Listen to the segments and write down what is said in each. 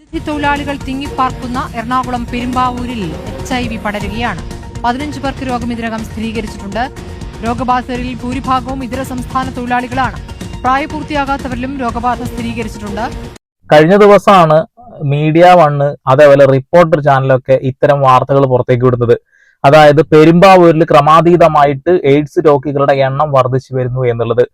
അതിഥി തൊഴിലാളികൾ തിങ്ങിപ്പാർക്കുന്ന എറണാകുളം പെരുമ്പാവൂരിൽ എച്ച് ഐ വി പടരുകയാണ്. പതിനഞ്ച് പേർക്ക് രോഗം ഇതിനകം സ്ഥിരീകരിച്ചിട്ടുണ്ട്. രോഗബാധിതരിൽ ഭൂരിഭാഗവും ഇതര സംസ്ഥാന തൊഴിലാളികളാണ്. പ്രായപൂർത്തിയാകാത്തവരിലും രോഗബാധ സ്ഥിരീകരിച്ചിട്ടുണ്ട്. കഴിഞ്ഞ ദിവസമാണ് മീഡിയ വണ്ണ് അതേപോലെ റിപ്പോർട്ടർ ചാനലൊക്കെ ഇത്തരം വാർത്തകൾ പുറത്തേക്ക് വിടുന്നത്. അതായത് പെരുമ്പാവൂരിൽ ക്രമാതീതമായിട്ട് എയ്ഡ്സ് രോഗികളുടെ എണ്ണം വർദ്ധിച്ചു വരുന്നു എന്നുള്ളത്.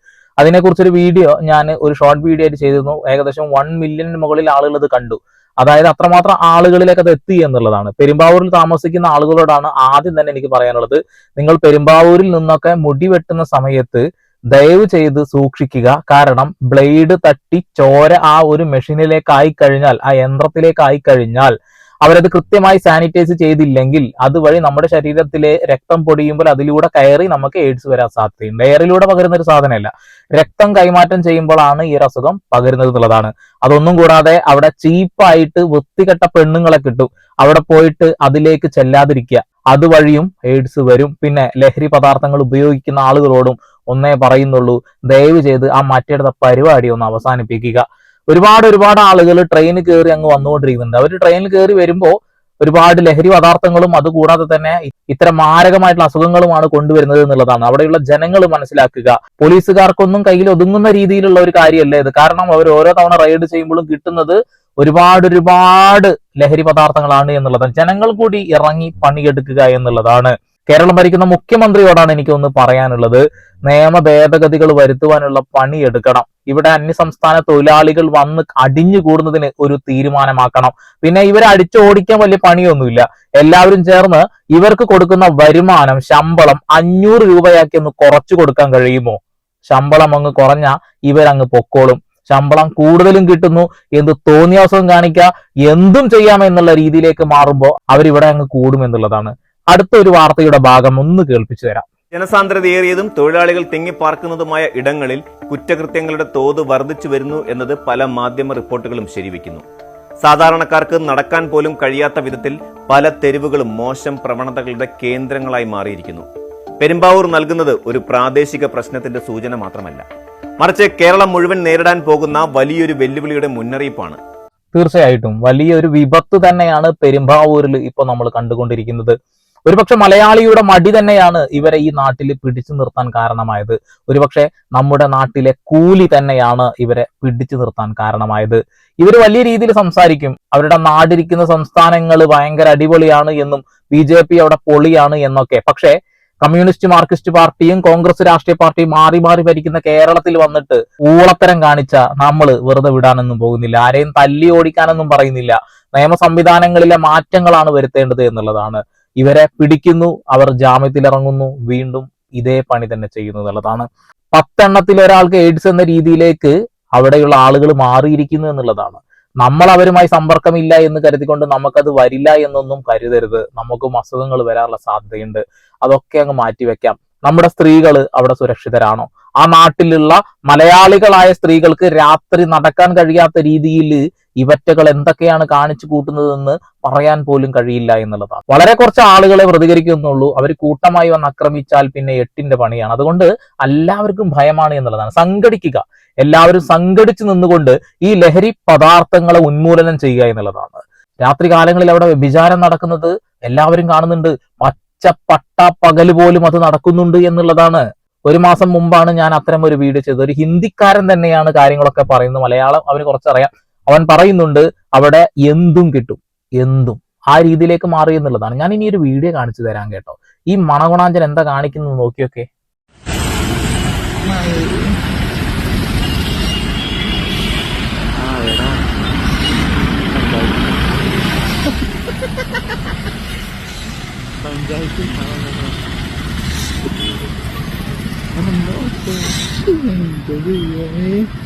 അതിനെക്കുറിച്ചൊരു വീഡിയോ ഞാൻ ഒരു ഷോർട്ട് വീഡിയോ ആയിട്ട് ചെയ്തിരുന്നു. ഏകദേശം വൺ മില്യണിന് മുകളിൽ ആളുകൾ അത് കണ്ടു. അതായത് അത്രമാത്രം ആളുകളിലേക്ക് അത് എത്തി എന്നുള്ളതാണ്. പെരുമ്പാവൂരിൽ താമസിക്കുന്ന ആളുകളോടാണ് ആദ്യം തന്നെ എനിക്ക് പറയാനുള്ളത്. നിങ്ങൾ പെരുമ്പാവൂരിൽ നിന്നൊക്കെ മുടി വെട്ടുന്ന സമയത്ത് ദയവ് ചെയ്ത് സൂക്ഷിക്കുക. കാരണം ബ്ലേഡ് തട്ടി ചോര ആ ഒരു മെഷീനിലേക്ക് ആയി കഴിഞ്ഞാൽ ആ യന്ത്രത്തിലേക്ക് ആയി കഴിഞ്ഞാൽ അവരത് കൃത്യമായി സാനിറ്റൈസ് ചെയ്തില്ലെങ്കിൽ അതുവഴി നമ്മുടെ ശരീരത്തിലെ രക്തം പൊടിയുമ്പോൾ അതിലൂടെ കയറി നമുക്ക് എയ്ഡ്സ് വരാൻ സാധ്യതയുണ്ട്. എയറിലൂടെ പകരുന്ന ഒരു സാധനമല്ല. രക്തം കൈമാറ്റം ചെയ്യുമ്പോഴാണ് ഈ അസുഖം പകരുന്നത് എന്നുള്ളതാണ്. അതൊന്നും കൂടാതെ അവിടെ ചീപ്പായിട്ട് വൃത്തികെട്ട പെണ്ണുങ്ങളെ കിട്ടും. അവിടെ പോയിട്ട് അതിലേക്ക് ചെല്ലാതിരിക്കുക. അതുവഴിയും എയ്ഡ്സ് വരും. പിന്നെ ലഹരി പദാർത്ഥങ്ങൾ ഉപയോഗിക്കുന്ന ആളുകളോടും ഒന്നേ പറയുന്നുള്ളൂ. ദയവ് ചെയ്ത് ആ മറ്റെടുത്ത പരിപാടി ഒന്ന് അവസാനിപ്പിക്കുക. ഒരുപാട് ഒരുപാട് ആളുകൾ ട്രെയിൻ കയറി അങ്ങ് വന്നുകൊണ്ടിരിക്കുന്നുണ്ട്. അവർ ട്രെയിനിൽ കയറി വരുമ്പോൾ ഒരുപാട് ലഹരി പദാർത്ഥങ്ങളും അതുകൂടാതെ തന്നെ ഇത്തരം മാരകമായിട്ടുള്ള അസുഖങ്ങളുമാണ് കൊണ്ടുവരുന്നത് എന്നുള്ളതാണ്. അവിടെയുള്ള ജനങ്ങൾ മനസ്സിലാക്കുക. പോലീസുകാർക്കൊന്നും കയ്യിൽ ഒതുങ്ങുന്ന രീതിയിലുള്ള ഒരു കാര്യമല്ല ഇത്? കാരണം അവർ ഓരോ തവണ റൈഡ് ചെയ്യുമ്പോഴും കിട്ടുന്നത് ഒരുപാട് ഒരുപാട് ലഹരി പദാർത്ഥങ്ങളാണ് എന്നുള്ളതാണ്. ജനങ്ങൾ കൂടി ഇറങ്ങി പണിയെടുക്കുക എന്നുള്ളതാണ്. കേരളം ഭരിക്കുന്ന മുഖ്യമന്ത്രിയോടാണ് എനിക്കൊന്ന് പറയാനുള്ളത്. നിയമ ഭേദഗതികൾ വരുത്തുവാനുള്ള പണിയെടുക്കണം ഇവിടെ അന്യസംസ്ഥാന തൊഴിലാളികൾ വന്ന് അടിഞ്ഞു കൂടുന്നതിന് ഒരു തീരുമാനമാക്കണം. പിന്നെ ഇവരെ അടിച്ചോടിക്കാൻ വലിയ പണിയൊന്നുമില്ല. എല്ലാവരും ചേർന്ന് ഇവർക്ക് കൊടുക്കുന്ന വരുമാനം ശമ്പളം അഞ്ഞൂറ് രൂപയാക്കി ഒന്ന് കുറച്ചു കൊടുക്കാൻ കഴിയുമോ? ശമ്പളം അങ്ങ് കുറഞ്ഞ ഇവരങ്ങ് പൊക്കോളും. ശമ്പളം കൂടുതലും കിട്ടുന്നു. എന്ത് തോന്നിയാസവും കാണിക്കുക എന്തും ചെയ്യാം എന്നുള്ള രീതിയിലേക്ക് മാറുമ്പോൾ അവരിവിടെ അങ്ങ് കൂടും എന്നുള്ളതാണ്. അടുത്ത ഒരു വാർത്തയുടെ ഭാഗം ഒന്ന് കേൾപ്പിച്ചു തരാം. ജനസാന്ദ്രതയേറിയതും തൊഴിലാളികൾ തിങ്ങിപ്പാർക്കുന്നതുമായ ഇടങ്ങളിൽ കുറ്റകൃത്യങ്ങളുടെ തോത് വർദ്ധിച്ചു വരുന്നു എന്നത് പല മാധ്യമ റിപ്പോർട്ടുകളും ശരിവയ്ക്കുന്നു സാധാരണക്കാർക്ക് നടക്കാൻ പോലും കഴിയാത്ത വിധത്തിൽ പല തെരുവുകളും മോശം പ്രവണതകളുടെ കേന്ദ്രങ്ങളായി മാറിയിരിക്കുന്നു. പെരുമ്പാവൂർ നൽകുന്നത് ഒരു പ്രാദേശിക പ്രശ്നത്തിന്റെ സൂചന മാത്രമല്ല. മറിച്ച് കേരളം മുഴുവൻ നേരിടാൻ പോകുന്ന വലിയൊരു വെല്ലുവിളിയുടെ മുന്നറിയിപ്പാണ്. തീർച്ചയായിട്ടും. വലിയൊരു വിപത്ത് തന്നെയാണ് പെരുമ്പാവൂരിൽ ഇപ്പോൾ നമ്മൾ കണ്ടുകൊണ്ടിരിക്കുന്നത്. ഒരുപക്ഷെ മലയാളിയുടെ മടി തന്നെയാണ് ഇവരെ ഈ നാട്ടിൽ പിടിച്ചു നിർത്താൻ കാരണമായത്. ഒരുപക്ഷെ നമ്മുടെ നാട്ടിലെ കൂലി തന്നെയാണ് ഇവരെ പിടിച്ചു നിർത്താൻ കാരണമായത്. ഇവർ വലിയ രീതിയിൽ സംസാരിക്കും. അവരുടെ നാടിരിക്കുന്ന സംസ്ഥാനങ്ങൾ ഭയങ്കര അടിപൊളിയാണ് എന്നും ബി ജെ പി അവിടെ പൊളിയാണ് എന്നൊക്കെ. പക്ഷേ കമ്മ്യൂണിസ്റ്റ് മാർക്സിസ്റ്റ് പാർട്ടിയും കോൺഗ്രസ് രാഷ്ട്രീയ പാർട്ടിയും മാറി മാറി ഭരിക്കുന്ന കേരളത്തിൽ വന്നിട്ട് ഊളത്തരം കാണിച്ച നമ്മൾ വെറുതെ വിടാനൊന്നും പോകുന്നില്ല. ആരെയും തല്ലി ഓടിക്കാനൊന്നും പറയുന്നില്ല. നിയമ സംവിധാനങ്ങളിലെ മാറ്റങ്ങളാണ് വരുത്തേണ്ടത് എന്നുള്ളതാണ്. ഇവരെ പിടിക്കുന്നു അവർ ജാമ്യത്തിലിറങ്ങുന്നു വീണ്ടും ഇതേ പണി തന്നെ ചെയ്യുന്നു എന്നുള്ളതാണ്. പത്തെണ്ണത്തിൽ ഒരാൾക്ക് എയ്ഡ്സ് എന്ന രീതിയിലേക്ക് അവിടെയുള്ള ആളുകൾ മാറിയിരിക്കുന്നു എന്നുള്ളതാണ്. നമ്മൾ അവരുമായി സമ്പർക്കമില്ല എന്ന് കരുതിക്കൊണ്ട് നമുക്കത് വരില്ല എന്നൊന്നും കരുതരുത്. നമുക്കും അസുഖങ്ങൾ വരാനുള്ള സാധ്യതയുണ്ട്. അതൊക്കെ അങ്ങ് മാറ്റിവെക്കാം നമ്മുടെ സ്ത്രീകൾ അവിടെ സുരക്ഷിതരാണോ? ആ നാട്ടിലുള്ള മലയാളികളായ സ്ത്രീകൾക്ക് രാത്രി നടക്കാൻ കഴിയാത്ത രീതിയിൽ ഇവറ്റകൾ എന്തൊക്കെയാണ് കാണിച്ചു കൂട്ടുന്നതെന്ന് പറയാൻ പോലും കഴിയില്ല എന്നുള്ളതാണ്. വളരെ കുറച്ച് ആളുകളെ പ്രതികരിക്കുന്നുള്ളൂ. അവർ കൂട്ടമായി വന്ന് ആക്രമിച്ചാൽ പിന്നെ എട്ടിന്റെ പണിയാണ്. അതുകൊണ്ട് എല്ലാവർക്കും ഭയമാണ് എന്നുള്ളതാണ്. സംഘടിക്കുക. എല്ലാവരും സംഘടിച്ചു നിന്നുകൊണ്ട് ഈ ലഹരി പദാർത്ഥങ്ങളെ ഉന്മൂലനം ചെയ്യുക എന്നുള്ളതാണ്. രാത്രി കാലങ്ങളിൽ അവിടെ വ്യഭിചാരം നടക്കുന്നത് എല്ലാവരും കാണുന്നുണ്ട്. പച്ച പട്ട പകൽ പോലും അത് നടക്കുന്നുണ്ട് എന്നുള്ളതാണ്. ഒരു മാസം മുമ്പാണ് ഞാൻ അത്തരം ഒരു വീഡിയോ ചെയ്തത്. ഒരു ഹിന്ദിക്കാരൻ തന്നെയാണ് കാര്യങ്ങളൊക്കെ പറയുന്നത്. മലയാളം അവന് കുറച്ചറിയാം. അവൻ പറയുന്നുണ്ട് അവിടെ എന്തും കിട്ടും എന്തും. ആ രീതിയിലേക്ക് മാറി എന്നുള്ളതാണ്. ഞാൻ ഇനി ഒരു വീഡിയോ കാണിച്ചു തരാൻ കേട്ടോ. ഈ മണഗുണാഞ്ചൻ എന്താ കാണിക്കുന്നത് നോക്കിയൊക്കെ. പഞ്ചായത്തിൽ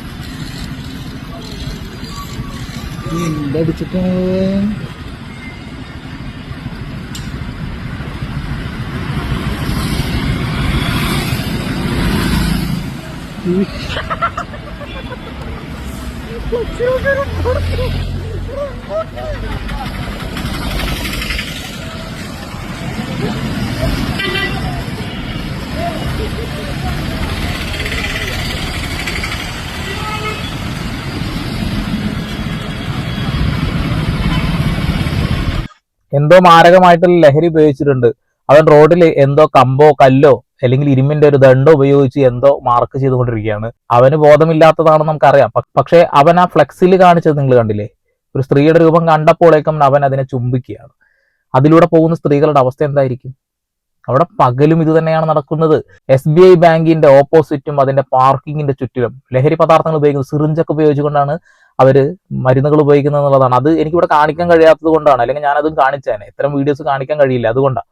എന്തടിച്ചിട്ട് Thank you. എന്തോ മാരകമായിട്ടുള്ള ലഹരി ഉപയോഗിച്ചിട്ടുണ്ട്. അവൻ റോഡിൽ എന്തോ കമ്പോ കല്ലോ അല്ലെങ്കിൽ ഇരുമ്പിന്റെ ഒരു ദണ്ടോ ഉപയോഗിച്ച് എന്തോ മാർക്ക് ചെയ്തുകൊണ്ടിരിക്കുകയാണ്. അവന് ബോധമില്ലാത്തതാണെന്ന് നമുക്കറിയാം. പക്ഷെ അവൻ ആ ഫ്ലെക്സിൽ കാണിച്ചത് നിങ്ങൾ കണ്ടില്ലേ? ഒരു സ്ത്രീയുടെ രൂപം കണ്ടപ്പോഴേക്കും അവൻ അതിനെ ചുംബിക്കുകയാണ്. അതിലൂടെ പോകുന്ന സ്ത്രീകളുടെ അവസ്ഥ എന്തായിരിക്കും? അവിടെ പകലും ഇത് തന്നെയാണ് നടക്കുന്നത്. എസ് ബി ഐ ബാങ്കിന്റെ ഓപ്പോസിറ്റും അതിന്റെ പാർക്കിങ്ങിന്റെ ചുറ്റിലും ലഹരി പദാർത്ഥങ്ങൾ ഉപയോഗിക്കുന്നത് സിറിഞ്ചൊക്കെ ഉപയോഗിച്ചുകൊണ്ടാണ് അവർ മരുന്നുകൾ ഉപയോഗിക്കുന്നത് എന്നുള്ളതാണ്. അത് എനിക്കിവിടെ കാണിക്കാൻ കഴിയാത്തത് കൊണ്ടാണ്. അല്ലെങ്കിൽ ഞാനതും കാണിച്ചേനെ. ഇത്തരം വീഡിയോസ് കാണിക്കാൻ കഴിയില്ല. അതുകൊണ്ടാണ്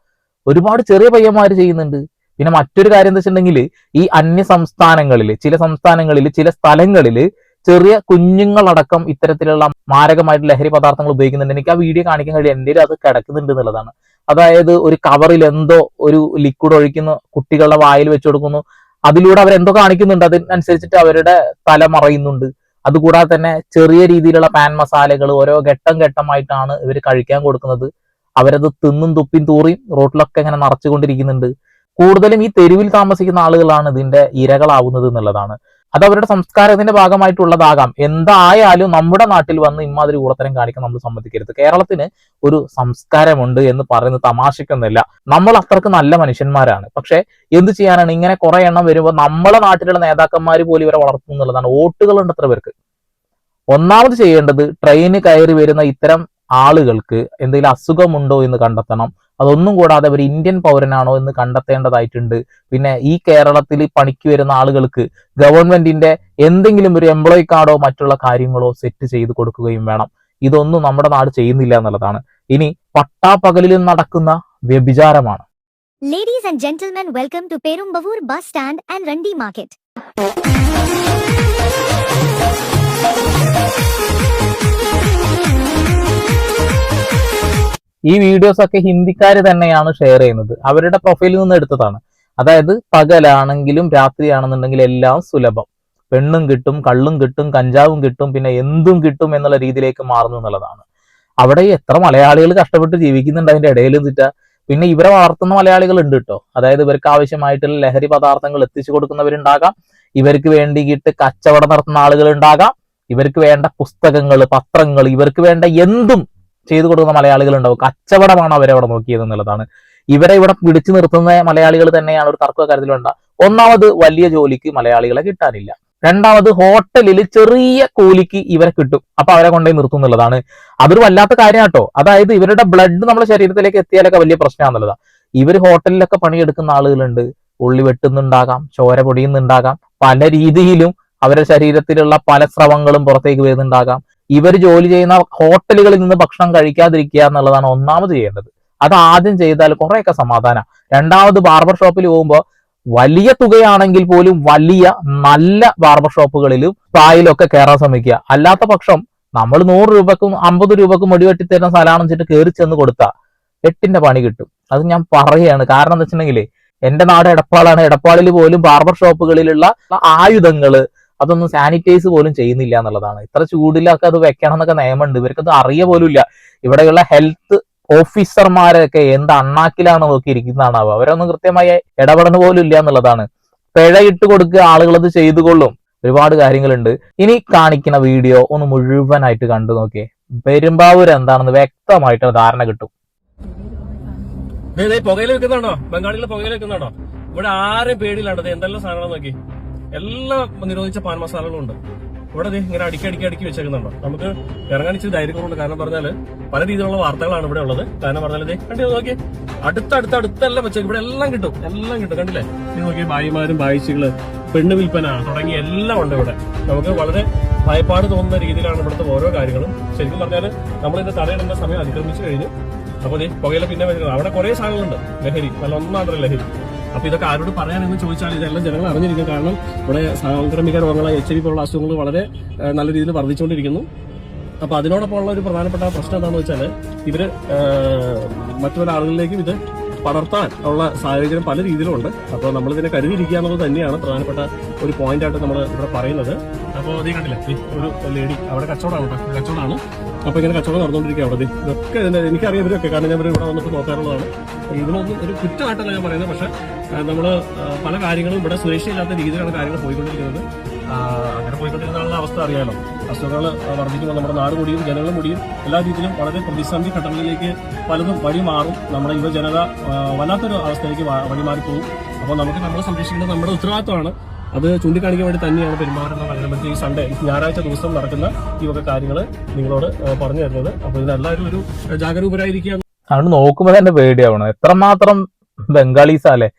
ഒരുപാട് ചെറിയ പയ്യന്മാർ ചെയ്യുന്നുണ്ട്. പിന്നെ മറ്റൊരു കാര്യം എന്താ വെച്ചിട്ടുണ്ടെങ്കിൽ ഈ അന്യ സംസ്ഥാനങ്ങളിൽ ചില സംസ്ഥാനങ്ങളിൽ ചില സ്ഥലങ്ങളിൽ ചെറിയ കുഞ്ഞുങ്ങളടക്കം ഇത്തരത്തിലുള്ള മാരകമായിട്ട് ലഹരി പദാർത്ഥങ്ങൾ ഉപയോഗിക്കുന്നുണ്ട്. എനിക്ക് ആ വീഡിയോ കാണിക്കാൻ കഴിയും എന്റെ അത് കിടക്കുന്നുണ്ട് എന്നുള്ളതാണ്. അതായത് ഒരു കവറിൽ എന്തോ ഒരു ലിക്വിഡ് ഒഴിക്കുന്നു കുട്ടികളുടെ വായിൽ വെച്ചു കൊടുക്കുന്നു. അതിലൂടെ അവരെന്തോ കാണിക്കുന്നുണ്ട്. അതിനനുസരിച്ചിട്ട് അവരുടെ തല മറയുന്നുണ്ട്. അതുകൂടാതെ തന്നെ ചെറിയ രീതിയിലുള്ള പാൻ മസാലകൾ ഓരോ ഘട്ടം ഘട്ടമായിട്ടാണ് ഇവർ കഴിക്കാൻ കൊടുക്കുന്നത്. അവരത് തിന്നും തുപ്പിയും തൂറിയും റോട്ടിലൊക്കെ ഇങ്ങനെ നിറച്ചുകൊണ്ടിരിക്കുന്നുണ്ട്. കൂടുതലും ഈ തെരുവിൽ താമസിക്കുന്ന ആളുകളാണ് ഇതിന്റെ ഇരകളാവുന്നത് എന്നുള്ളതാണ്. അത് അവരുടെ സംസ്കാരത്തിന്റെ ഭാഗമായിട്ടുള്ളതാകാം. എന്തായാലും നമ്മുടെ നാട്ടിൽ വന്ന് ഇമാതിരി കൂടത്തരം കാണിക്കാൻ നമ്മൾ സമ്മതിക്കരുത്. കേരളത്തിന് ഒരു സംസ്കാരമുണ്ട് എന്ന് പറയുന്ന തമാശിക്കുന്നില്ല നമ്മൾ അത്രയ്ക്ക് നല്ല മനുഷ്യന്മാരാണ്. പക്ഷെ എന്ത് ചെയ്യാനാണ്? ഇങ്ങനെ കുറെ എണ്ണം വരുമ്പോൾ നമ്മളെ നാട്ടിലുള്ള നേതാക്കന്മാർ പോലും ഇവരെ വളർത്തുന്നു എന്നുള്ളതാണ് വോട്ടുകളുണ്ട് അത്ര പേർക്ക്? ഒന്നാമത് ചെയ്യേണ്ടത് ട്രെയിന് കയറി വരുന്ന ഇത്തരം ആളുകൾക്ക് എന്തെങ്കിലും അസുഖമുണ്ടോ എന്ന് കണ്ടെത്തണം. അതൊന്നും കൂടാതെ അവർ ഇന്ത്യൻ പൗരനാണോ എന്ന് കണ്ടെത്തേണ്ടതായിട്ടുണ്ട്. പിന്നെ ഈ കേരളത്തിൽ പണിക്ക് വരുന്ന ആളുകൾക്ക് ഗവൺമെന്റിന്റെ എന്തെങ്കിലും ഒരു എംപ്ലോയി കാർഡോ മറ്റുള്ള കാര്യങ്ങളോ സെറ്റ് ചെയ്ത് കൊടുക്കുകയും വേണം. ഇതൊന്നും നമ്മുടെ നാട് ചെയ്യുന്നില്ല എന്നുള്ളതാണ്. ഇനി പട്ടാപ്പകലിൽ നടക്കുന്ന വ്യഭിചാരമാണ്. Ladies and gentlemen, welcome to Perumbavoor bus stand and റണ്ടി market. ഈ വീഡിയോസ് ഒക്കെ ഹിന്ദിക്കാർ തന്നെയാണ് ഷെയർ ചെയ്യുന്നത്. അവരുടെ പ്രൊഫൈലിൽ നിന്ന് എടുത്തതാണ്. അതായത് പകലാണെങ്കിലും രാത്രിയാണെന്നുണ്ടെങ്കിലും എല്ലാം സുലഭം. പെണ്ണും കിട്ടും കള്ളും കിട്ടും കഞ്ചാവും കിട്ടും പിന്നെ എന്തും കിട്ടും എന്നുള്ള രീതിയിലേക്ക് മാറുന്നു എന്നുള്ളതാണ്. അവിടെ എത്ര മലയാളികൾ കഷ്ടപ്പെട്ട് ജീവിക്കുന്നുണ്ട് അതിന്റെ ഇടയിൽ എന്നിട്ട്. പിന്നെ ഇവരെ വളർത്തുന്ന മലയാളികൾ ഉണ്ട് കേട്ടോ അതായത് ഇവർക്ക് ആവശ്യമായിട്ടുള്ള ലഹരി പദാർത്ഥങ്ങൾ എത്തിച്ചു കൊടുക്കുന്നവരുണ്ടാകാം. ഇവർക്ക് വേണ്ടിയിട്ട് കച്ചവടം നടത്തുന്ന ആളുകൾ ഉണ്ടാകാം. ഇവർക്ക് വേണ്ട പുസ്തകങ്ങൾ പത്രങ്ങൾ ഇവർക്ക് വേണ്ട എന്തും ചെയ്തു കൊടുക്കുന്ന മലയാളികൾ ഉണ്ടാവും കച്ചവടമാണ് അവരെ അവിടെ നോക്കിയത് എന്നുള്ളതാണ്. ഇവരെ ഇവിടെ പിടിച്ചു നിർത്തുന്ന മലയാളികൾ തന്നെയാണ് ഒരു തർക്ക കാര്യത്തിലുണ്ട ഒന്നാമത് വലിയ ജോലിക്ക് മലയാളികളെ കിട്ടാനില്ല. രണ്ടാമത് ഹോട്ടലിൽ ചെറിയ കൂലിക്ക് ഇവരെ കിട്ടും. അപ്പൊ അവരെ കൊണ്ടേ നിർത്തും എന്നുള്ളതാണ്. അതൊരു വല്ലാത്ത കാര്യം കേട്ടോ അതായത് ഇവരുടെ ബ്ലഡ് നമ്മുടെ ശരീരത്തിലേക്ക് എത്തിയാലൊക്കെ വലിയ പ്രശ്നമാണെന്നുള്ളതാണ് ഇവർ ഹോട്ടലിലൊക്കെ പണിയെടുക്കുന്ന ആളുകളുണ്ട്. ഉള്ളി വെട്ടുന്നുണ്ടാകാം ചോര പൊടിയുന്നുണ്ടാകാം. പല രീതിയിലും അവരുടെ ശരീരത്തിലുള്ള പല സ്രവങ്ങളും പുറത്തേക്ക് വരുന്നുണ്ടാകാം. ഇവർ ജോലി ചെയ്യുന്ന ഹോട്ടലുകളിൽ നിന്ന് ഭക്ഷണം കഴിക്കാതിരിക്കുക എന്നുള്ളതാണ് ഒന്നാമത് ചെയ്യേണ്ടത്. അത് ആദ്യം ചെയ്താൽ കുറെയൊക്കെ സമാധാനം. രണ്ടാമത് ബാർബർ ഷോപ്പിൽ പോകുമ്പോൾ വലിയ തുകയാണെങ്കിൽ പോലും വലിയ നല്ല ബാർബർ ഷോപ്പുകളിലും പായിലൊക്കെ കയറാൻ ശ്രമിക്കുക. അല്ലാത്ത പക്ഷം നമ്മൾ നൂറ് രൂപക്കും അമ്പത് രൂപക്കും മുടിവെട്ടി തരുന്ന സ്ഥലമാണെന്ന് വെച്ചിട്ട് കയറി ചെന്ന് കൊടുത്താൽ എട്ടിന്റെ പണി കിട്ടും. അത് ഞാൻ പറയുകയാണ് കാരണം എന്താ വെച്ചിട്ടുണ്ടെങ്കിൽ എന്റെ നാട് എടപ്പാളാണ്. എടപ്പാളിൽ പോലും ബാർബർ ഷോപ്പുകളിലുള്ള ആയുധങ്ങൾ അതൊന്നും സാനിറ്റൈസ് പോലും ചെയ്യുന്നില്ല എന്നുള്ളതാണ്. ഇത്ര ചൂടിലൊക്കെ അത് വെക്കണം എന്നൊക്കെ നിയമമുണ്ട്. ഇവർക്കത് അറിയ പോലും ഇല്ല ഇവിടെയുള്ള ഹെൽത്ത് ഓഫീസർമാരൊക്കെ എന്ത് അണ്ണാക്കിലാണ് നോക്കിയിരിക്കുന്നതാണാവുക അവരൊന്നും കൃത്യമായി ഇടപെടണ പോലും ഇല്ല എന്നുള്ളതാണ്. പിഴ ഇട്ട് കൊടുക്കുക ആളുകളത് ചെയ്തുകൊള്ളും. ഒരുപാട് കാര്യങ്ങളുണ്ട്. ഇനി കാണിക്കുന്ന വീഡിയോ ഒന്ന് മുഴുവനായിട്ട് കണ്ടു നോക്കിയേ. പെരുമ്പാവൂർ എന്താണെന്ന് വ്യക്തമായിട്ട് ധാരണ കിട്ടും. പുകയിൽ വെക്കുന്നുണ്ടോ ബംഗാളിലെ പുകയിൽ വെക്കുന്നുണ്ടോ ഇവിടെ ആരും പേടിയില്ലാണ്ടത് എന്തെല്ലാം സാധനങ്ങൾ നോക്കി? എല്ലാ നിരോധിച്ച പാൻ മസാലകളും ഉണ്ട്. ഇവിടെ ഇങ്ങനെ അടുക്കി അടുക്കി അടുക്കി വെച്ചേക്കുന്നുണ്ടോ. നമുക്ക് ഇറങ്ങാൻ ഇച്ചിരി ധൈര്യം കാരണം പറഞ്ഞാൽ പല രീതിയിലുള്ള വാർത്തകളാണ് ഇവിടെ ഉള്ളത്. കാരണം പറഞ്ഞാൽ ഇതേ കണ്ടു നോക്കി അടുത്ത അടുത്ത അടുത്തെല്ലാം വെച്ചേക്കും. ഇവിടെ എല്ലാം കിട്ടും. എല്ലാം കിട്ടും. കണ്ടില്ലേ? ഇത് നോക്കി ഭായിമാരും ഭായിച്ചുകൾ പെണ്ണ് വിൽപ്പന തുടങ്ങി എല്ലാം ഉണ്ട് ഇവിടെ. നമുക്ക് വളരെ ഭയപ്പാട് തോന്നുന്ന രീതിയിലാണ് ഇവിടുത്തെ ഓരോ കാര്യങ്ങളും. ശരിക്കും പറഞ്ഞാൽ നമ്മളിത് തടയിടേണ്ട സമയം അതിക്രമിച്ചു കഴിഞ്ഞു. അപ്പൊ ഈ പുകയില പിന്നെ വരുന്നത്. അവിടെ കുറെ സാധനങ്ങളുണ്ട്. ലഹരി. നല്ല ഒന്നാണ് ലഹരി. അപ്പൊ ഇതൊക്കെ ആരോട് പറയാനെന്ന് ചോദിച്ചാൽ ഇതെല്ലാം ജനങ്ങൾ അറിഞ്ഞിരിക്കും. കാരണം ഇവിടെ സാംക്രമിക രോഗങ്ങൾ എച്ച് ഐ പോലുള്ള അസുഖങ്ങൾ വളരെ നല്ല രീതിയിൽ വർദ്ധിച്ചുകൊണ്ടിരിക്കുന്നു. അപ്പൊ അതിനോടൊപ്പമുള്ള ഒരു പ്രധാനപ്പെട്ട പ്രശ്നം എന്താണെന്ന് വെച്ചാൽ ഇവർ പല മറ്റൊരാളുകളിലേക്കും ഇത് പടർത്താൻ ഉള്ള സാഹചര്യം പല രീതിയിലുണ്ട്. അപ്പോൾ നമ്മൾ ഇതിനെ കരുതിയിരിക്കുക എന്നുള്ളത് തന്നെയാണ് പ്രധാനപ്പെട്ട ഒരു പോയിന്റ് ആയിട്ട് നമ്മൾ ഇവിടെ പറയുന്നത്. അപ്പോൾ അതേ കണ്ടില്ലേ ഒരു ലേഡി അവിടെ കച്ചവടമാണ് കച്ചവടമാണ്. അപ്പോൾ ഇങ്ങനെ കച്ചവടം നടന്നുകൊണ്ടിരിക്കുക അവിടെ. ഇതൊക്കെ എനിക്കറിയാം ഇവരൊക്കെ കാരണം ഞാൻ ഇവിടെ വന്നിട്ട് നോക്കാറുള്ളതാണ്. ഇതിനൊന്നും ഒരു കുറ്റമായിട്ടല്ല ഞാൻ പറയുന്നത് പക്ഷെ നമ്മൾ പല കാര്യങ്ങളും ഇവിടെ സുരക്ഷയില്ലാത്ത രീതിയിലാണ് കാര്യങ്ങൾ പോയിക്കൊണ്ടിരിക്കുന്നത്. അങ്ങനെ പോയിക്കൊണ്ടിരുന്ന അവസ്ഥ അറിയാലോ. അസുഖങ്ങൾ വർദ്ധിക്കുമ്പോൾ നമ്മുടെ നാട് മുടിയും ജനങ്ങൾ മുടിയും എല്ലാ രീതിയിലും വളരെ പ്രതിസന്ധി ഘട്ടങ്ങളിലേക്ക് പലതും വഴിമാറും നമ്മുടെ യുവജനത വല്ലാത്തൊരു അവസ്ഥയിലേക്ക് വഴിമാറിപ്പോകും അപ്പോൾ നമുക്ക് നമ്മളെ സംരക്ഷിക്കേണ്ടത് നമ്മുടെ ഉത്തരവാദിത്തമാണ് അത് ചൂണ്ടിക്കാണിക്കാൻ വേണ്ടി തന്നെയാണ് പെരുമാറുന്ന നഗരമധ്യ ഈ സൺഡേ ഞായറാഴ്ച ദിവസം നടക്കുന്ന ഈ വക കാര്യങ്ങൾ നിങ്ങളോട് പറഞ്ഞു തരുന്നത്. അപ്പോൾ ഇതെല്ലാവരും ഒരു ജാഗരൂകരായിരിക്കുക അതുകൊണ്ട് നോക്കുമ്പോൾ തന്നെ പേടിയാവണം. എത്രമാത്രം ബംഗാളീസാ അല്ലെ?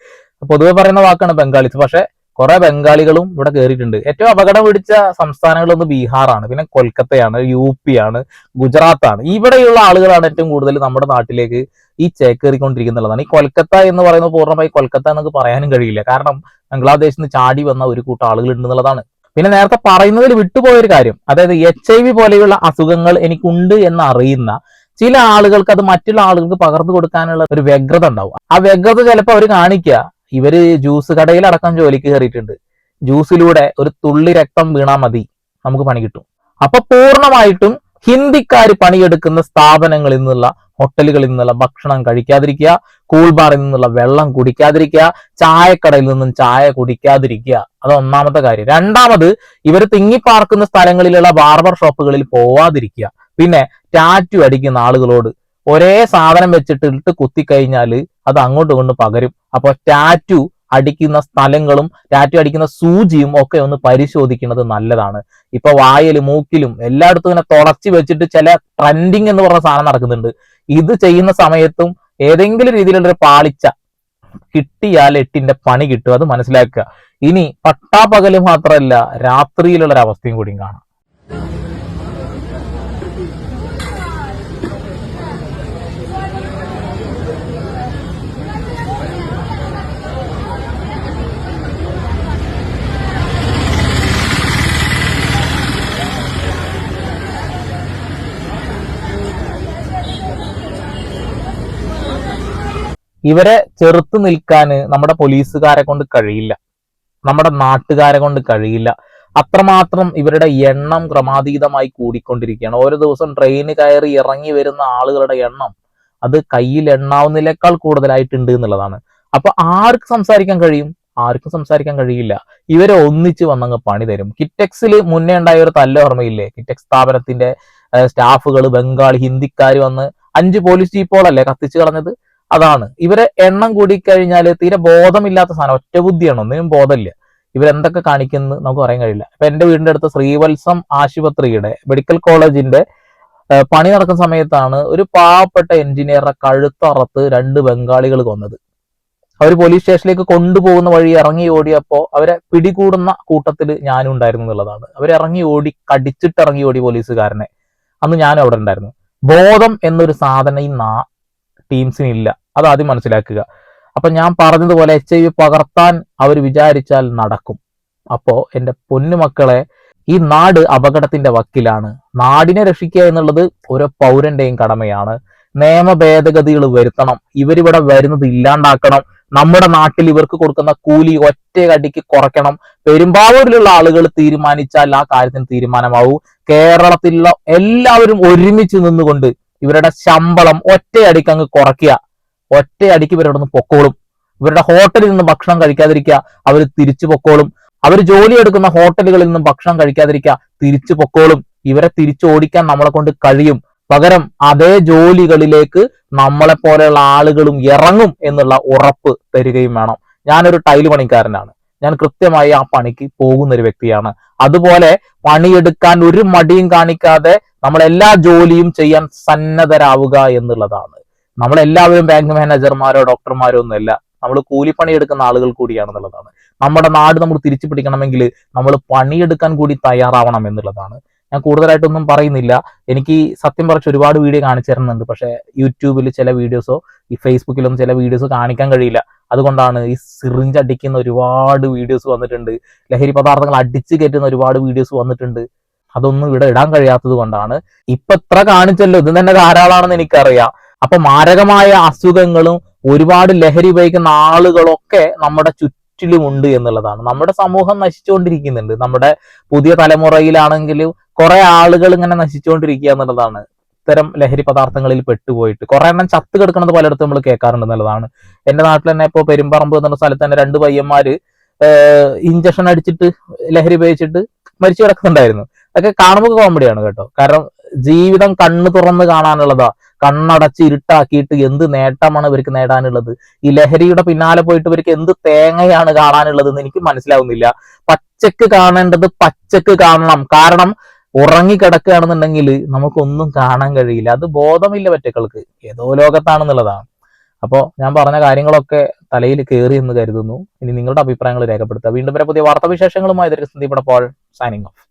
പൊതുവെ പറയുന്ന വാക്കാണ് ബംഗാളീസ്. പക്ഷെ കുറെ ബംഗാളികളും ഇവിടെ കയറിയിട്ടുണ്ട് ഏറ്റവും അപകടം പിടിച്ച സംസ്ഥാനങ്ങളൊന്ന് ബീഹാറാണ്. പിന്നെ കൊൽക്കത്തയാണ് യു പി ആണ് ഗുജറാത്താണ്. ഇവിടെയുള്ള ആളുകളാണ് ഏറ്റവും കൂടുതൽ നമ്മുടെ നാട്ടിലേക്ക് ഈ ചേക്കേറിക്കൊണ്ടിരിക്കുന്നുള്ളതാണ് ഈ കൊൽക്കത്ത എന്ന് പറയുന്നത് പൂർണമായി കൊൽക്കത്ത എന്നൊക്കെ പറയാനും കഴിയില്ല. കാരണം ബംഗ്ലാദേശിൽ നിന്ന് ചാടി വന്ന ഒരു കൂട്ടം ആളുകൾ ഉണ്ടെന്നുള്ളതാണ് പിന്നെ നേരത്തെ പറയുന്നതിൽ വിട്ടുപോയ ഒരു കാര്യം. അതായത് എച്ച് ഐ വി പോലെയുള്ള അസുഖങ്ങൾ എനിക്കുണ്ട് എന്ന് അറിയുന്ന ചില ആളുകൾക്ക് അത് മറ്റുള്ള ആളുകൾക്ക് പകർന്നു കൊടുക്കാനുള്ള ഒരു വ്യഗ്രത ഉണ്ടാവും. ആ വ്യഗ്രത ചിലപ്പോൾ അവർ കാണിക്കുക. ഇവർ ജ്യൂസ് കടയിലടക്കം ജോലിക്ക് കയറിയിട്ടുണ്ട്. ജ്യൂസിലൂടെ ഒരു തുള്ളി രക്തം വീണാ മതി. നമുക്ക് പണി കിട്ടും. അപ്പൊ പൂർണമായിട്ടും ഹിന്ദിക്കാർ പണിയെടുക്കുന്ന സ്ഥാപനങ്ങളിൽ നിന്നുള്ള ഹോട്ടലുകളിൽ നിന്നുള്ള ഭക്ഷണം കഴിക്കാതിരിക്കുക കൂൾ ബാറിൽ നിന്നുള്ള വെള്ളം കുടിക്കാതിരിക്കുക ചായക്കടയിൽ നിന്നും ചായ കുടിക്കാതിരിക്കുക. അത് ഒന്നാമത്തെ കാര്യം. രണ്ടാമത് ഇവർ തിങ്ങിപ്പാർക്കുന്ന സ്ഥലങ്ങളിലുള്ള ബാർബർ ഷോപ്പുകളിൽ പോവാതിരിക്കുക. പിന്നെ ടാറ്റു അടിക്കുന്ന ആളുകളോട് ഒരേ സാധനം വെച്ചിട്ടിട്ട് കുത്തിക്കഴിഞ്ഞാൽ അത് അങ്ങോട്ട് കൊണ്ട് പകരും. അപ്പൊ ടാറ്റു അടിക്കുന്ന സ്ഥലങ്ങളും ടാറ്റു അടിക്കുന്ന സൂചിയും ഒക്കെ ഒന്ന് പരിശോധിക്കുന്നത് നല്ലതാണ്. ഇപ്പൊ വായലും മൂക്കിലും എല്ലായിടത്തും ഇങ്ങനെ തുടച്ചു വെച്ചിട്ട് ചില ട്രെൻഡിങ് എന്ന് പറഞ്ഞ സാധനം നടക്കുന്നുണ്ട്. ഇത് ചെയ്യുന്ന സമയത്തും ഏതെങ്കിലും രീതിയിലുള്ള ഒരു പാളിച്ച കിട്ടിയാൽ എട്ടിന്റെ പണി കിട്ടും. അത് മനസ്സിലാക്കുക. ഇനി പട്ടാപകൽ മാത്രമല്ല രാത്രിയിലുള്ള ഒരു അവസ്ഥയും കൂടിയും കാണാം. ഇവരെ ചെറുത്ത് നിൽക്കാൻ നമ്മുടെ പോലീസുകാരെ കൊണ്ട് കഴിയില്ല. നമ്മുടെ നാട്ടുകാരെ കൊണ്ട് കഴിയില്ല. അത്രമാത്രം ഇവരുടെ എണ്ണം ക്രമാതീതമായി കൂടിക്കൊണ്ടിരിക്കുകയാണ്. ഓരോ ദിവസം ട്രെയിന് കയറി ഇറങ്ങി വരുന്ന ആളുകളുടെ എണ്ണം അത് കയ്യിൽ എണ്ണാവുന്നതിനേക്കാൾ കൂടുതലായിട്ടുണ്ട് എന്നുള്ളതാണ്. അപ്പൊ ആർക്ക് സംസാരിക്കാൻ കഴിയും? ആർക്കും സംസാരിക്കാൻ കഴിയില്ല. ഇവരെ ഒന്നിച്ച് വന്നങ്ങ് പണി തരും. കിറ്റക്സിൽ മുന്നേ ഉണ്ടായ ഒരു തല്ല ഓർമ്മയില്ലേ? കിറ്റക്സ് സ്ഥാപനത്തിന്റെ സ്റ്റാഫുകൾ ബംഗാളി ഹിന്ദിക്കാർ വന്ന് അഞ്ച് പോലീസ് ജീപ്പുകളല്ലേ കത്തിച്ചു കളഞ്ഞത്? അതാണ്. ഇവരെ എണ്ണം കൂടി കൂടിക്കഴിഞ്ഞാൽ തീരെ ബോധമില്ലാത്ത സാധനം ഒറ്റ ബുദ്ധിയാണ് ഒന്നിനും ബോധമില്ല. ഇവരെന്തൊക്കെ കാണിക്കുന്നു നമുക്ക് പറയാൻ കഴിയില്ല. ഇപ്പൊ എന്റെ വീടിന്റെ അടുത്ത് ശ്രീവത്സം ആശുപത്രിയുടെ മെഡിക്കൽ കോളേജിന്റെ പണി നടക്കുന്ന സമയത്താണ് ഒരു പാവപ്പെട്ട എഞ്ചിനീയറുടെ കഴുത്തറത്ത് രണ്ട് ബംഗാളികൾ കൊന്നത്. അവർ പോലീസ് സ്റ്റേഷനിലേക്ക് കൊണ്ടുപോകുന്ന വഴി ഇറങ്ങി ഓടിയപ്പോ അവരെ പിടികൂടുന്ന കൂട്ടത്തിൽ ഞാനും ഉണ്ടായിരുന്നു എന്നുള്ളതാണ്. അവർ ഇറങ്ങി ഓടി കടിച്ചിട്ട് ഇറങ്ങി ഓടി പോലീസുകാരനെ. അന്ന് ഞാനും അവിടെ ഉണ്ടായിരുന്നു. ബോധം എന്നൊരു സാധനം ഈ നാ ടീംസിന് ഇല്ല അത് ആദ്യം മനസ്സിലാക്കുക. അപ്പൊ ഞാൻ പറഞ്ഞതുപോലെ എച്ച് ഐ വി പകർത്താൻ അവർ വിചാരിച്ചാൽ നടക്കും. അപ്പോ എന്റെ പൊന്നുമക്കളെ ഈ നാട് അപകടത്തിന്റെ വക്കിലാണ്. നാടിനെ രക്ഷിക്കുക എന്നുള്ളത് ഓരോ പൗരന്റെയും കടമയാണ്. നിയമ ഭേദഗതികൾ വരുത്തണം. ഇവരിവിടെ വരുന്നത് ഇല്ലാണ്ടാക്കണം. നമ്മുടെ നാട്ടിൽ ഇവർക്ക് കൊടുക്കുന്ന കൂലി ഒറ്റയടിക്ക് കുറയ്ക്കണം. പെരുമ്പാവൂരിലുള്ള ആളുകൾ തീരുമാനിച്ചാൽ ആ കാര്യത്തിന് തീരുമാനമാവൂ. കേരളത്തിലുള്ള എല്ലാവരും ഒരുമിച്ച് നിന്നുകൊണ്ട് ഇവരുടെ ശമ്പളം ഒറ്റയടിക്ക് അങ്ങ് കുറയ്ക്കുക. ഒറ്റയടിക്ക് നിന്ന് പൊക്കോളും. ഇവരുടെ ഹോട്ടലിൽ നിന്ന് ഭക്ഷണം കഴിക്കാതിരിക്കുക അവർ തിരിച്ചു പൊക്കോളും. അവർ ജോലി എടുക്കുന്ന ഹോട്ടലുകളിൽ നിന്നും ഭക്ഷണം കഴിക്കാതിരിക്കുക തിരിച്ചു പൊക്കോളും. ഇവരെ തിരിച്ചു ഓടിക്കാൻ നമ്മളെ കൊണ്ട് കഴിയും. പകരം അതേ ജോലികളിലേക്ക് നമ്മളെ പോലെയുള്ള ആളുകളും ഇറങ്ങും എന്നുള്ള ഉറപ്പ് തരികയും വേണം. ഞാനൊരു ടൈൽ പണിക്കാരനാണ്. ഞാൻ കൃത്യമായി ആ പണിക്ക് പോകുന്ന ഒരു വ്യക്തിയാണ്. അതുപോലെ പണിയെടുക്കാൻ ഒരു മടിയും കാണിക്കാതെ നമ്മൾ എല്ലാ ജോലിയും ചെയ്യാൻ സന്നദ്ധരാവുക എന്നുള്ളതാണ്. നമ്മളെല്ലാവരും ബാങ്ക് മാനേജർമാരോ ഡോക്ടർമാരോ ഒന്നുമല്ല. നമ്മൾ കൂലിപ്പണി എടുക്കുന്ന ആളുകൾ കൂടിയാണെന്നുള്ളതാണ്. നമ്മുടെ നാട് നമ്മൾ തിരിച്ചു പിടിക്കണമെങ്കിൽ നമ്മൾ പണിയെടുക്കാൻ കൂടി തയ്യാറാവണം എന്നുള്ളതാണ്. ഞാൻ കൂടുതലായിട്ടൊന്നും പറയുന്നില്ല. എനിക്ക് സത്യം പറച്ച് ഒരുപാട് വീഡിയോ കാണിച്ചു തരുന്നുണ്ട്. പക്ഷേ യൂട്യൂബിൽ ചില വീഡിയോസോ ഈ ഫേസ്ബുക്കിലും ചില വീഡിയോസ് കാണിക്കാൻ കഴിയില്ല. അതുകൊണ്ടാണ് ഈ സിറിഞ്ച് അടിക്കുന്ന ഒരുപാട് വീഡിയോസ് വന്നിട്ടുണ്ട്. ലഹരി പദാർത്ഥങ്ങൾ അടിച്ചു കയറ്റുന്ന ഒരുപാട് വീഡിയോസ് വന്നിട്ടുണ്ട്. അതൊന്നും ഇവിടെ ഇടാൻ കഴിയാത്തത് കൊണ്ടാണ്. ഇപ്പൊ ഇത്ര കാണിച്ചല്ലോ. ഇത് തന്നെ ധാരാളമാണെന്ന് എനിക്കറിയാം. അപ്പൊ മാരകമായ അസുഖങ്ങളും ഒരുപാട് ലഹരി ഉപയോഗിക്കുന്ന ആളുകളൊക്കെ നമ്മുടെ ചുറ്റിലുമുണ്ട് എന്നുള്ളതാണ്. നമ്മുടെ സമൂഹം നശിച്ചുകൊണ്ടിരിക്കുന്നുണ്ട്. നമ്മുടെ പുതിയ തലമുറയിലാണെങ്കിലും കുറെ ആളുകൾ ഇങ്ങനെ നശിച്ചുകൊണ്ടിരിക്കുക എന്നുള്ളതാണ്. ഇത്തരം ലഹരി പദാർത്ഥങ്ങളിൽ പെട്ടുപോയിട്ട് കുറെ എണ്ണം ചത്ത് കിടക്കുന്നത് പലയിടത്തും നമ്മൾ കേൾക്കാറുണ്ട് എന്നുള്ളതാണ്. എന്റെ നാട്ടിൽ തന്നെ ഇപ്പോൾ പെരുമ്പറമ്പ് എന്നുള്ള സ്ഥലത്ത് തന്നെ രണ്ട് പയ്യന്മാര് ഇഞ്ചക്ഷൻ അടിച്ചിട്ട് ലഹരി ഉപയോഗിച്ചിട്ട് മരിച്ചു കിടക്കുന്നുണ്ടായിരുന്നു. അതൊക്കെ കാണുമ്പോൾ കോമഡിയാണ് കേട്ടോ. കാരണം ജീവിതം കണ്ണു തുറന്ന് കാണാനുള്ളതാ. കണ്ണടച്ച് ഇരുട്ടാക്കിയിട്ട് എന്ത് നേട്ടമാണ് ഇവർക്ക് നേടാനുള്ളത്? ഈ ലഹരിയുടെ പിന്നാലെ പോയിട്ട് ഇവർക്ക് എന്ത് തേങ്ങയാണ് കാണാനുള്ളത് എന്ന് എനിക്ക് മനസ്സിലാവുന്നില്ല. പച്ചക്ക് കാണേണ്ടത് പച്ചക്ക് കാണണം. കാരണം ഉറങ്ങിക്കിടക്കുകയാണെന്നുണ്ടെങ്കിൽ നമുക്കൊന്നും കാണാൻ കഴിയില്ല. അത് ബോധമില്ല പറ്റക്കൾക്ക് ഏതോ ലോകത്താണെന്നുള്ളതാണ്. അപ്പോൾ ഞാൻ പറഞ്ഞ കാര്യങ്ങളൊക്കെ തലയിൽ കയറി എന്ന് കരുതുന്നു. ഇനി നിങ്ങളുടെ അഭിപ്രായങ്ങൾ രേഖപ്പെടുത്തുക. വീണ്ടും വരെ പുതിയ വാർത്താവിശേഷങ്ങളുമായി ഇതിൽ സന്ദീപ് പോൾ സൈനിങ് ഓഫ്